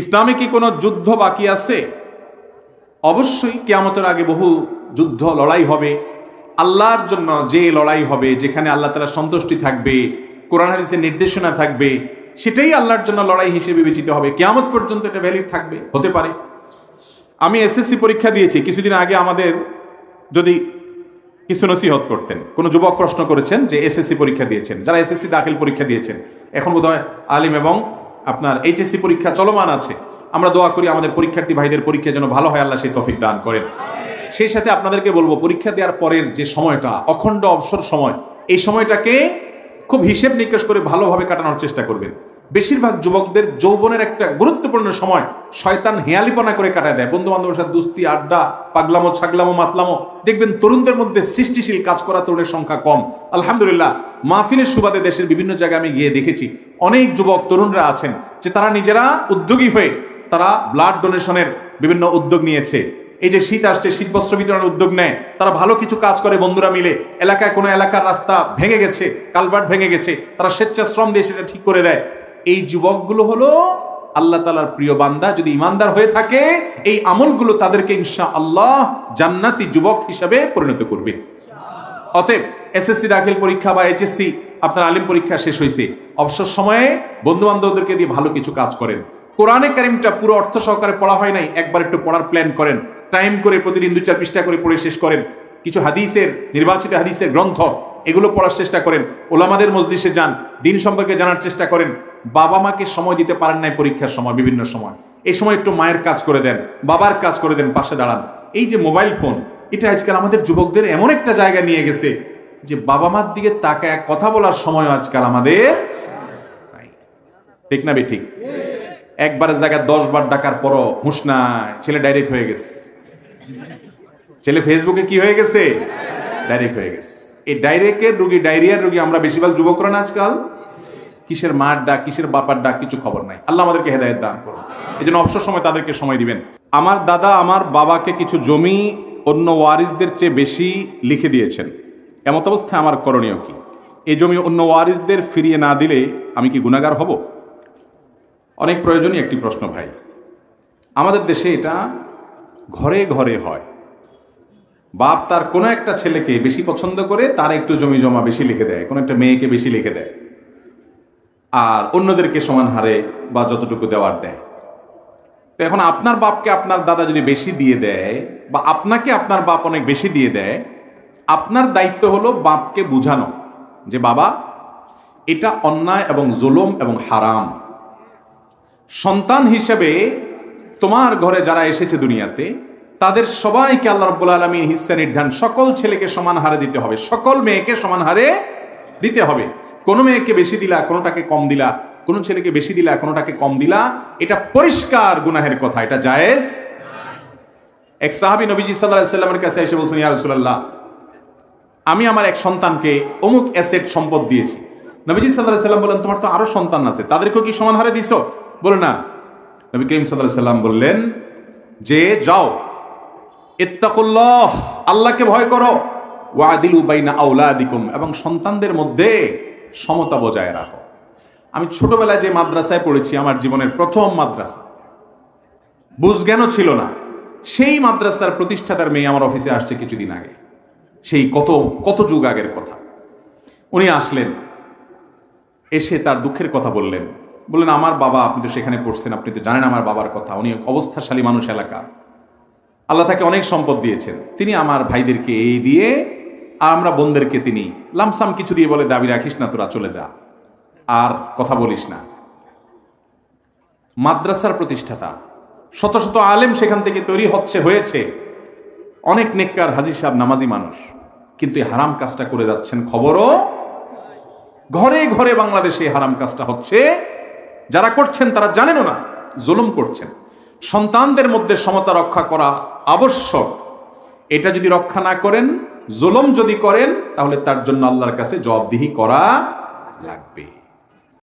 ইসলামে কি কোনো যুদ্ধ বাকি আছে? অবশ্যই কেয়ামতের আগে বহু যুদ্ধ, লড়াই হবে। আল্লাহর জন্য যে লড়াই হবে, যেখানে আল্লাহ তালা সন্তুষ্টি থাকবে, কোরআন হাদিসের নির্দেশনা থাকবে, সেটাই আল্লাহর জন্য লড়াই হিসেবে বিবেচিত হবে। কেয়ামত পর্যন্ত এটা ভ্যালিড থাকবে, হতে পারে। আমি এসএসসি পরীক্ষা দিয়েছি, কিছুদিন আগে আমাদের যদি কিছু নসিহত করতেন, কোনো যুবক প্রশ্ন করেছেন যে এসএসসি পরীক্ষা দিয়েছেন, যারা এসএসসি দাখিল পরীক্ষা দিয়েছেন, এখন বোধহয় আলিম এবং আপনার এইচএসসি পরীক্ষা চলমান আছে। আমরা দোয়া করি আমাদের পরীক্ষার্থী ভাইদের পরীক্ষা যেন ভালো হয়, আল্লাহ সেই তফিক দান করেন। সেই সাথে আপনাদেরকে বলব, পরীক্ষা দেওয়ার পরের যে সময়টা, অখণ্ড অবসর সময়, এই সময়টাকে খুব হিসেব নিকেশ করে ভালোভাবে কাটানোর চেষ্টা করবেন। বেশিরভাগ যুবকদের যৌবনের একটা গুরুত্বপূর্ণ সময় শয়তান হেয়ালিপনা করে কাটায় দেয়। বন্ধু বান্ধবের সাথে দুস্তি, আড্ডা, পাগলামো, ছাগলামো, মাতলামো, দেখবেন তরুণদের মধ্যে সৃষ্টিশীল কাজ করা তরুণের সংখ্যা কম। আলহামদুলিল্লাহ, মাহফিলের সুবাদে দেশের বিভিন্ন জায়গায় আমি গিয়ে দেখেছি, অনেক যুবক, তরুণরা আছেন যে তারা নিজেরা উদ্যোগী হয়ে তারা ব্লাড ডোনেশনের বিভিন্ন উদ্যোগ নিয়েছে। এই যে শীত আসছে, শীত বস্ত্র বিতরণের উদ্যোগ নেয়, তারা ভালো কিছু কাজ করে বন্ধুরা মিলে। এলাকায় কোনো এলাকার রাস্তা ভেঙে গেছে, কালভার্ট ভেঙে গেছে, তারা স্বেচ্ছাশ্রম দিয়ে সেটা ঠিক করে দেয়। এই যুবকগুলো হলো আল্লাহ তালার প্রিয় বান্দা। যদি ইমানদার হয়ে থাকে, এই আমলগুলো তাদেরকে ইনশা আল্লাহ জান্নাতি যুবক হিসাবে পরিণত করবে। অতএব এসএসসি দাখিল পরীক্ষা বা এইচএসসি আপনার আলিম পরীক্ষা শেষ হয়েছে। অবসর সময়ে বন্ধু বান্ধবদেরকে দিয়ে ভালো কিছু কাজ করেন। কোরআনে কারিমটা পুরো অর্থ সহকারে পড়া হয় নাই, একবার একটু পড়ার প্ল্যান করেন। টাইম করে প্রতিদিন দু চার পৃষ্ঠা করে পড়ে শেষ করেন। কিছু হাদিসের, নির্বাচিত হাদিসের গ্রন্থ, এগুলো পড়ার চেষ্টা করেন। ওলামাদের মজলিসে যান, দিন সম্পর্কে জানার চেষ্টা করেন। বাবা মাকে সময় দিতে পারেন নাই পরীক্ষার সময়, বিভিন্ন সময়। এই সময় একটু মায়ের কাজ করে দেন, বাবার কাজ করে দেন, পাশে দাঁড়ান। এই যে মোবাইল ফোন, এটা আজকাল আমাদের যুবকদের এমন একটা জায়গা নিয়ে গেছে যে বাবা মার দিকে তাকায় কথা বলার সময় আজকাল আমাদের। ঠিক না ঠিক? একবারের জায়গায় দশ বার ডাকার পরও নাই, ছেলে ডাইরেক্ট হয়ে গেছে। ছেলে ফেসবুকে কি হয়ে গেছে? ডাইরেক্ট হয়ে গেছে। এই ডাইরেক্টের রুগী ডায়রিয়ার রুগী আমরা বেশিরভাগ যুবকরা না আজকাল। কিসের মার ডাক, কিসের বাপার ডাক, কিছু খবর নাই। আল্লাহ আমাদেরকে হেদায়ত দান করুন। এই জন্য অবসর সময় তাদেরকে সময় দিবেন। আমার দাদা আমার বাবাকে কিছু জমি অন্য ওয়ারিসদের চেয়ে বেশি লিখে দিয়েছেন। এমত অবস্থায় আমার করণীয় কি? এই জমি অন্য ওয়ারিসদের ফিরিয়ে না দিলে আমি কি গুণাগার হব? অনেক প্রয়োজনীয় একটি প্রশ্ন ভাই। আমাদের দেশে এটা ঘরে ঘরে হয়। বাপ তার কোনো একটা ছেলেকে বেশি পছন্দ করে, তার একটু জমি জমা বেশি লিখে দেয়, কোনো একটা মেয়েকে বেশি লিখে দেয়। আর অন্যদেরকে সমান হারে বা যতটুকু দেওয়ার দেয়। তো এখন আপনার বাপকে আপনার দাদা যদি বেশি দিয়ে দেয় বা আপনাকে আপনার বাপ অনেক বেশি দিয়ে দেয়, আপনার দায়িত্ব হলো বাপকে বুঝানো যে, বাবা, এটা অন্যায় এবং জুলুম এবং হারাম। সন্তান হিসেবে তোমার ঘরে যারা এসেছে দুনিয়াতে, তাদের সবাইকে আল্লাহ রব্বুল আলমী হিস্সা নির্ধারণ, সকল ছেলেকে সমান হারে দিতে হবে, সকল মেয়েকে সমান হারে দিতে হবে। কোনো মেয়েকে বেশি দিলা, কোনোটাকে কম দিলা, কোনো ছেলেকে বেশি দিলা, কোনোটাকে কম দিলা, এটা পরিষ্কার গুনাহের কথা, এটা জায়েজ? এক সাহাবি নবীজি সাল্লাহ সাল্লামের কাছে এসে বলছেন, ইয়া রাসূলুল্লাহ, আমি আমার এক সন্তানকে অমুক অ্যাসেট সম্পদ দিয়েছি। নবীজি সাল্লাহ সাল্লাম বললেন তোমার তো আরও সন্তান আছে, তাদেরকেও কি সমান হারে দিছ? বলে, না। নবী করিম সাল্লাহ সাল্লাম বললেন, যে, যাও, ইত্তাকুল্লাহ, আল্লাহকে ভয় করো ওয়াদিলু বাইনা আউলাদিকুম এবং সন্তানদের মধ্যে সমতা বজায় রাখো। আমি ছোটবেলায় যে মাদ্রাসায় পড়েছি, আমার জীবনের প্রথম মাদ্রাসা। বুঝজ্ঞানও ছিল না। সেই মাদ্রাসার প্রতিষ্ঠাতার মেয়ে আমার অফিসে আসছে কিছুদিন আগে। সেই কত কত যুগ আগের কথা। উনি আসলেন, এসে তার দুঃখের কথা বললেন। বললেন, আমার বাবা, আপনি তো সেখানে পড়ছেন, আপনি তো জানেন আমার বাবার কথা। উনি অবস্থাশালী মানুষ এলাকা আল্লাহ তাকে অনেক সম্পদ দিয়েছেন। তিনি আমার ভাইদেরকে এই দিয়ে আমরা বোনদেরকে তিনি লামসাম কিছু দিয়ে বলে, দাবি রাখিস না, তোরা চলে যা। আর কথা বলিস না। মাদ্রাসার প্রতিষ্ঠাতা, শত শত আলেম সেখান থেকে তৈরি হচ্ছে, হয়েছে। অনেক নেককার হাজির সাহেব নামাজি মানুষ, কিন্তু এই হারাম কাজটা করে যাচ্ছেন খবরও ঘরে ঘরে বাংলাদেশে হারাম কাজটা হচ্ছে। যারা করছেন তারা জানেনও না, জুলুম করছেন। সন্তানদের মধ্যে সমতা রক্ষা করা আবশ্যক। এটা যদি রক্ষা না করেন জুলুম যদি করেন তাহলে তার জন্য আল্লাহর কাছে জবাবদিহি করা লাগবে।